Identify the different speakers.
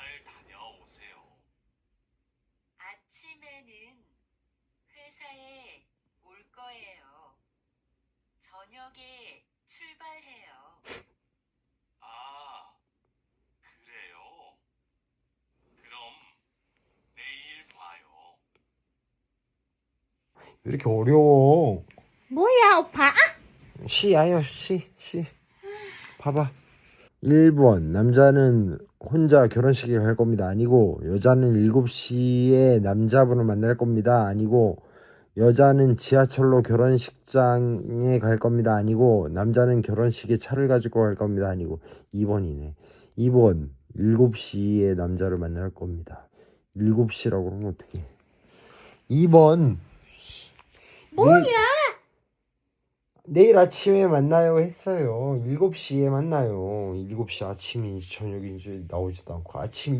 Speaker 1: 잘 다녀오세요.
Speaker 2: 아침에는 회사에 올 거예요. 저녁에 출발해요.
Speaker 1: 아, 그래요? 그럼 내일 봐요.
Speaker 3: 왜 이렇게 어려워?
Speaker 4: 뭐야 오빠?
Speaker 3: 시 아니야 시 시. 봐봐. 1번 남자는 혼자 결혼식에 갈 겁니다. 아니고 여자는 7시에 남자분을 만날 겁니다. 아니고 여자는 지하철로 결혼식장에 갈 겁니다. 아니고 남자는 결혼식에 차를 가지고 갈 겁니다. 아니고 2번이네. 2번 7시에 남자를 만날 겁니다. 7시라고 그러면 어떡해. 2번
Speaker 4: 뭐야?
Speaker 3: 내일 아침에 만나요 했어요. 7시에 만나요. 7시 아침인지 저녁인지 나오지도 않고 아침